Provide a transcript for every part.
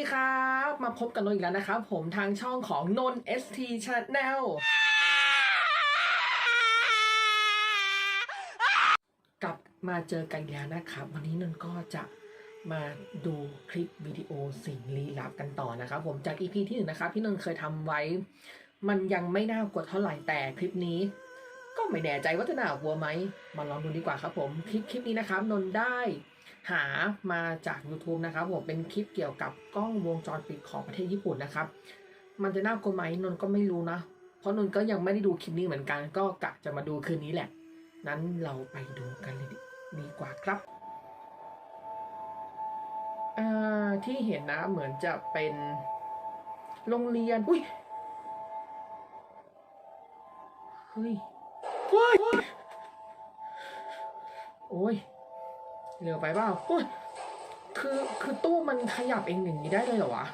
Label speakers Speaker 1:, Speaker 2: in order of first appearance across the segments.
Speaker 1: ดีครับ มาพบกันนนท์อีกแล้วนะครับผมทางช่องของนน ST Channel กลับมาเจอกันอีกแล้วนะครับ วันนี้นนท์ก็จะมาดูคลิปวิดีโอสิ่งลี้ลับกันต่อนะครับผมจาก EP ที่หนึ่งนะครับที่นนท์เคยทำไว้ มันยังไม่น่ากลัวเท่าไหร่แต่คลิปนี้ ก็ไม่แน่ใจว่าจะน่ากลัวไหมมาลองดูดีกว่าครับผมคลิปคลิปนี้นะครับนนท์ได้ หามาจาก YouTube นะครับผมเป็นคลิปเกี่ยวกับกล้องวงจรปิดของประเทศญี่ปุ่นนะครับ มันจะน่ากลัวไหมนนก็ไม่รู้นะ เพราะนนก็ยังไม่ได้ดูคลิปนี้เหมือนกัน ก็กะจะมาดูคืนนี้แหละ นั้นเราไปดูกันเลยดีกว่าครับที่เห็นนะเหมือนจะเป็นโรงเรียน อุ้ย เฮ้ยเฮ้ยโอ้ย เร็วไปเปล่าโอ้ยคือคือตู้มันขยับเองอย่างนี้ได้เลยเหรอวะ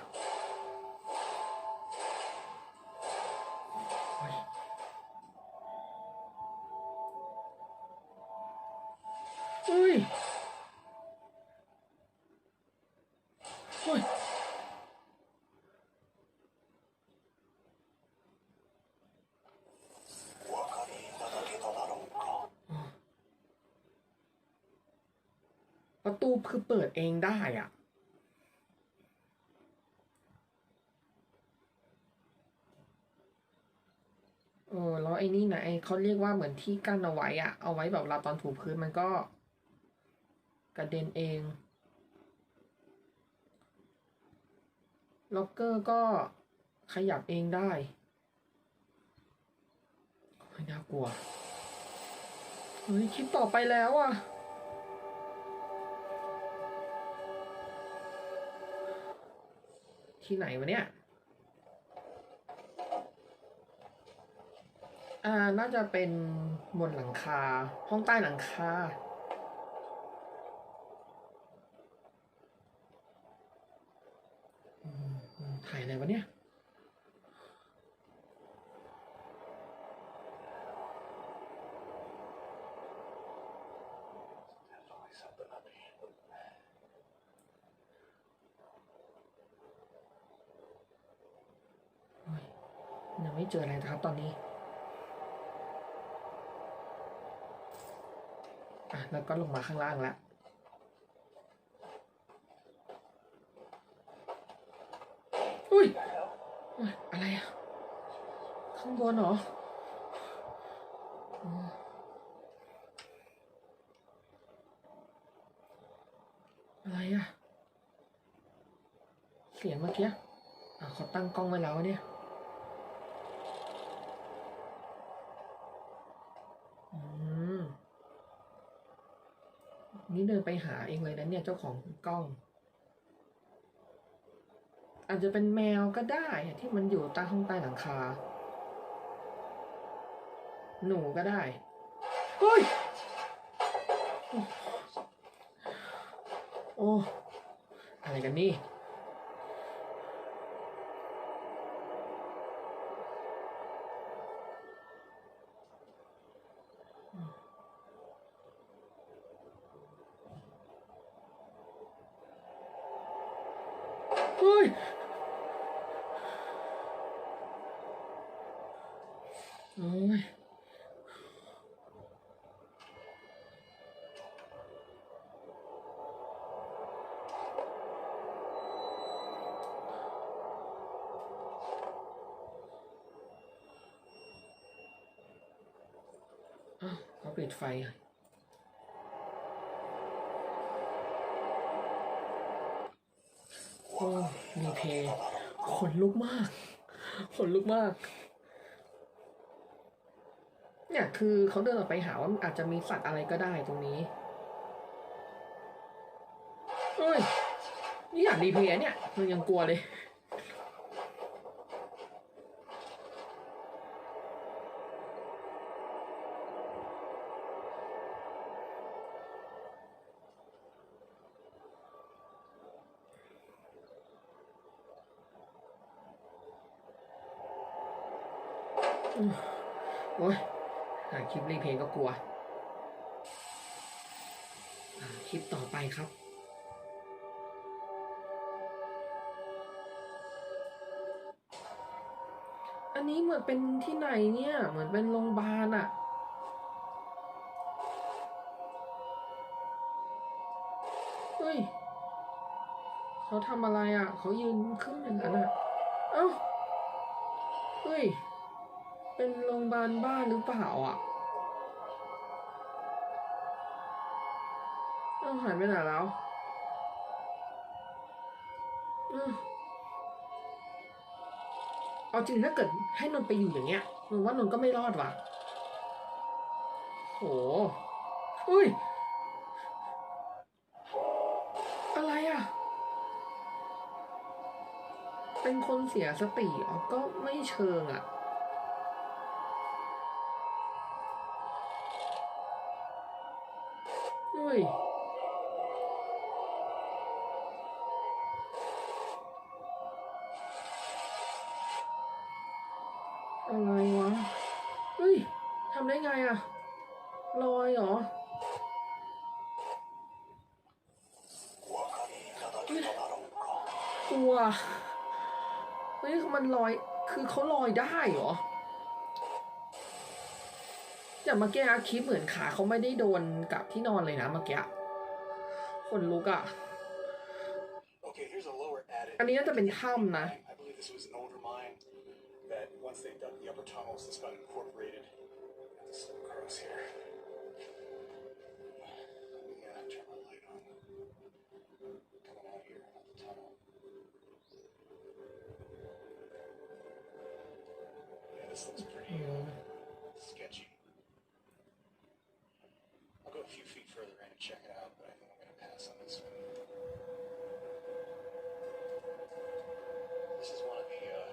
Speaker 1: ประตูคือเปิดเองได้อะ เออแล้วไอ้นี่นะไอ้เขาเรียกว่าเหมือนที่กั้นเอาไว้อะเอาไว้แบบเราตอนถูพื้นมันก็กระเด็นเอง ล็อกเกอร์ก็ขยับเองได้น่ากลัว เฮ้ย คลิปต่อไปแล้วอะ ที่ไหนวะเนี่ยอ่าน่าจะเป็นบนหลังคา ห้องใต้หลังคาถ่ายอะไรวะเนี่ย ไม่เจออะไรนะครับตอนนี้อะแล้วก็ลงมาข้างล่างแล้วอุ้ยอะไรอะข้างบนเหรออะไรอะเสียงเมื่อกี้อะเขาตั้งกล้องไว้แล้วเนี่ย อืม นี่ เดินไปหาเองเลยนะเนี่ยเจ้าของกล้อง อาจจะเป็นแมวก็ได้ที่มันอยู่ใต้ห้องใต้หลังคา หนูก็ได้เฮ้ยโอ้โอ้อะไรกันนี่ เฮ้ยโอ้ยอ้าวเขาปิดไฟอะ โอ้มีเพลง ขนลุกมาก ขนลุกมาก เนี่ยคือเขาเดินออกไปหาว่ามันอาจจะมีสัตว์อะไรก็ได้ตรงนี้เฮ้ย นี่อยากรีเพย์เนี่ยมันยังกลัวเลย โอ้ยคลิปรีเพนก็กลัวคลิปต่อไปครับ อันนี้เหมือนเป็นที่ไหนเนี่ย เหมือนเป็นโรงพยาบาลอะเฮ้ย เขาทำอะไรอะเขายืนขึ้นอย่างนั้นอะเอ้า เฮ้ย เป็นโรงพยาบาลบ้านหรือเปล่าอะเอ้าหายไปไหนแล้วเอาเอาจริงถ้าเกิดให้นนไปอยู่อย่างเงี้ยนนว่านนก็ไม่รอดว่ะโหอุ้ย อะไรอะ เป็นคนเสียสติอ๋อก็ไม่เชิงอะ อุ้ยอะไรวะเฮ้ยทำได้ไงอะลอยเหรอเฮ้ยกลัวเฮ้ยมันลอย คือเขาลอยได้เหรอ แต่เมื่อกี้อะคลิปเหมือนขาเขาไม่ได้โดนกับที่นอนเลยนะเมื่อกี้คนลุกอะ
Speaker 2: Okay, here's a lower attic.
Speaker 1: อันนี้น่าจะเป็นถ้ำนะ
Speaker 2: I believe this was an older mine that once they dug the upper tunnels, this got incorporated. Let's look across here. Let me uh, turn my light on. Coming out here of the tunnel. Yeah, this looks pretty
Speaker 1: อืม
Speaker 2: sketchy. to check it out, but I think I'm going to pass on this one. This is one of the uh,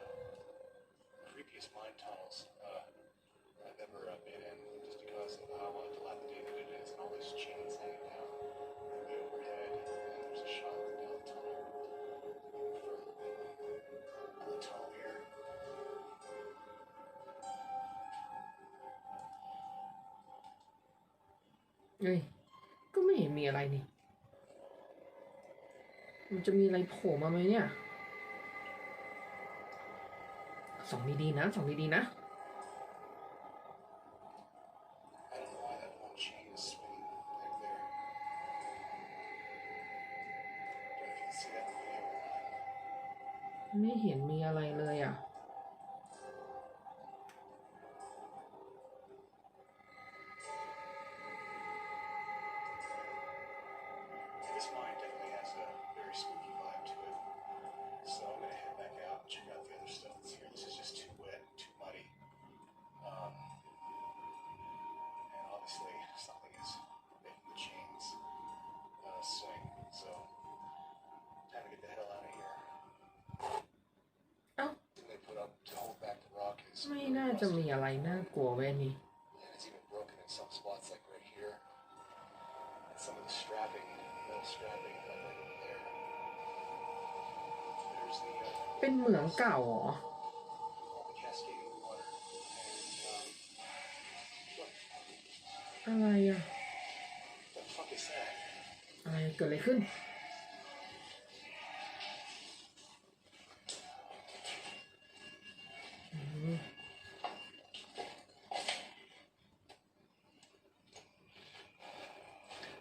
Speaker 2: creepiest mine tunnels uh, I've ever uh, been in, just because of how uh, dilapidated it is and all these chains hanging down way overhead, and there's a shot down the tunnel for the tunnel here.
Speaker 1: Hey. มีอะไรนี่ มันจะมีอะไรโผล่มาไหมเนี่ยส่องดีๆนะส่องดีๆนะไม่เห็นมีอะไรเลยอะ
Speaker 2: uh, swing. So time to get the hell out of here.
Speaker 1: Oh.
Speaker 2: Thing they put up to hold back the rock is
Speaker 1: ไม่น่าจะมีอะไรน่ากลัวเว้ยนี่
Speaker 2: and it's even broken in some spots, like right here. And some of the strapping, metal strapping, like right over there. There's the, uh,
Speaker 1: เป็นเหมืองเก่าเหรอ
Speaker 2: all the cascading water. And, um, what
Speaker 1: อะไรอะ อะไรเกิดอะไรขึ้นอืม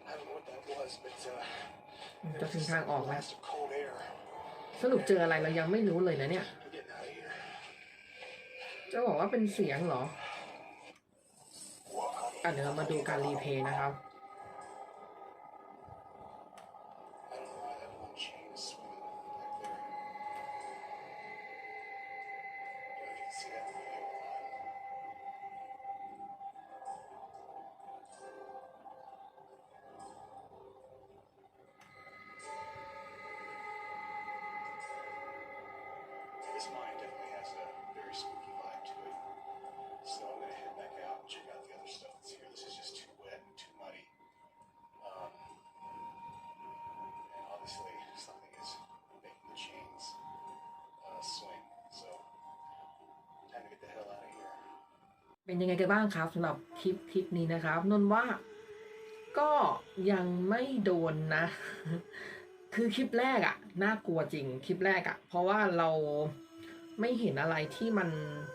Speaker 2: I don't know what that was, but, uh,
Speaker 1: จะถึงทางออกแล้ว
Speaker 2: blast of cold air.
Speaker 1: สรุปเจออะไรเรายังไม่รู้เลยนะเนี่ย
Speaker 2: We're getting out of here.
Speaker 1: จะบอกว่าเป็นเสียงเหรออะเดี๋ยวเรามาดูการรีเพลย์นะครับ เป็นยังไงกันบ้างครับสำหรับคลิปคลิปนี้นะครับนนว่าก็ยังไม่โดนนะ คือคลิปแรกอะน่ากลัวจริงคลิปแรกอะเพราะว่าเราไม่เห็นอะไรที่มัน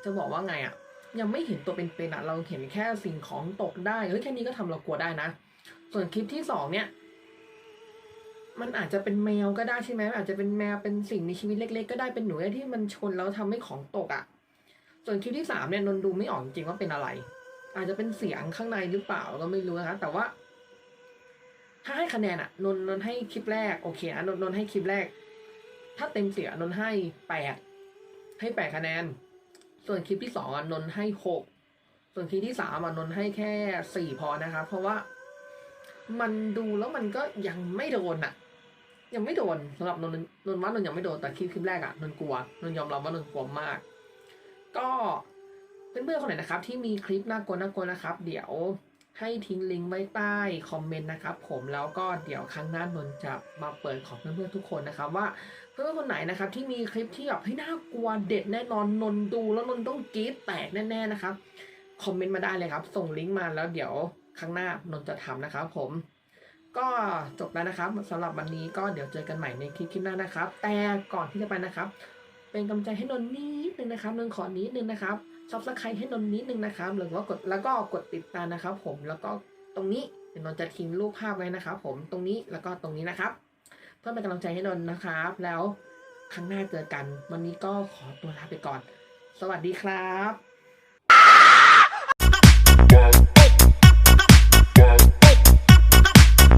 Speaker 1: จะบอกว่าไงอะยังไม่เห็นตัวเป็นๆอะเราเห็นแค่สิ่งของตกได้เฮ้ยแค่นี้ก็ทำเรากลัวได้นะ ส่วนคลิปที่สองเนี่ยมันอาจจะเป็นแมวก็ได้ใช่ไหมอาจจะเป็นแมวเป็นสิ่งมีชีวิตเล็ก ๆ ก็ได้เป็นหนูที่มันชนแล้วทำให้ของตกอะ่ะ ส่วนคลิปที่สามเนี่ยนนดูไม่ออกจริงๆว่าเป็นอะไร อาจจะเป็นเสียงข้างในหรือเปล่าก็ไม่รู้นะคะแต่ว่า ถ้าให้คะแนนอะนนนนให้คลิปแรกโอเคนะนนนนให้คลิปแรก ถ้าเต็มเสียนนให้แปดให้แปดคะแนน ส่วนคลิปที่สองอะนนให้หกส่วนคลิปที่สามอะนนให้แค่สี่พอนะคะเพราะว่ามันดูแล้วมันก็ยังไม่โดนอะยังไม่โดนสำหรับนนนนว่านนยังไม่โดนแต่คลิปคลิปแรกอะนนกลัวนนยอมรับว่านนกลัวมาก ก็เพื่อนๆคนไหนนะครับ ที่มีคลิปน่ากลัวน่ากลัวนะครับ เดี๋ยวให้ทิ้งลิงก์ไว้ใต้คอมเมนต์นะครับผมแล้วก็เดี๋ยวครั้งหน้านนจะมาเปิดของเพื่อนๆทุกคนนะครับ ว่าเพื่อนๆคนไหนนะครับที่มีคลิปที่แบบให้ยน่ากลัวเด็ดแน่นอนนนดูแล้วนนต้องกรี๊ดแตกแน่ๆนะครับคอมเมนต์มาได้เลยครับ ส่งลิงก์มาแล้วเดี๋ยวครั้งหน้านนจะทำนะครับผม ก็จบแล้วนะครับสำหรับวันนี้ก็เดี๋ยวเจอกันใหม่ในคลิปหน้านะครับ แต่ก่อนที่จะไปนะครับ เป็นกำลังใจให้นนนิดนึงนะครับนนท์ขอนิดนึงนะครับชอบสไครต์ให้นนนิดนึงนะครับหรือว่ากดแล้วก็กดติดตามนะครับ ผมแล้วก็ตรงนี้เดี๋ยวนนจะทิ้งรูปภาพไว้นะครับผมตรงนี้แล้วก็ตรงนี้นะครับ เพื่อเป็นกำลังใจให้นนนะครับ แล้วครั้งหน้าเจอกัน วันนี้ก็ขอตัวลาไปก่อน สวัสดีครับ